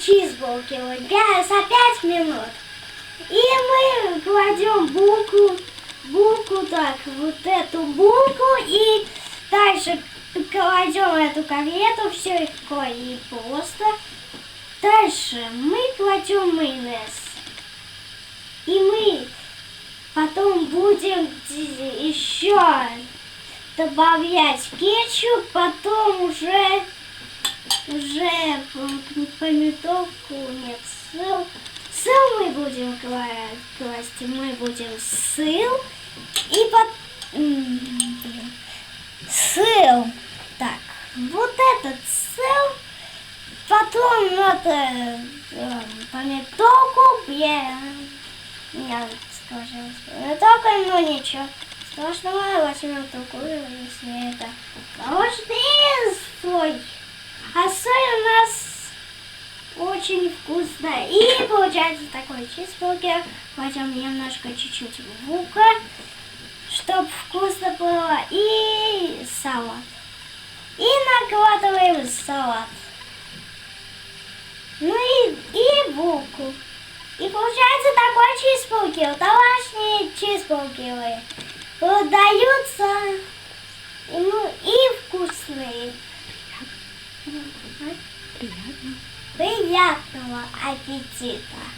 чизбургеры для- за 5 минут. И мы кладем булку, булку так, вот эту булку и дальше кладем эту котлету, все легко и просто. Дальше мы кладем майонез. И мы потом будем еще добавлять кетчуп, потом уже уже п- помидорку нет сыл. Сыл мы будем кла- класть, мы будем сыл и под сыл. Так, вот этот сыл. Потом это э, помидорку, я, я скажу, помидорка, но ничего страшного, возьмем другую, А соль у нас очень вкусно. И получается такой чизбургер. Возьмем немножко чуть-чуть лука, чтобы вкусно было. И салат. И накладываем салат. Ну и, и булку. И получается такой чизбургер. Домашние чизбургеры. Продаются и, ну, и вкусные. Приятно. Приятного аппетита!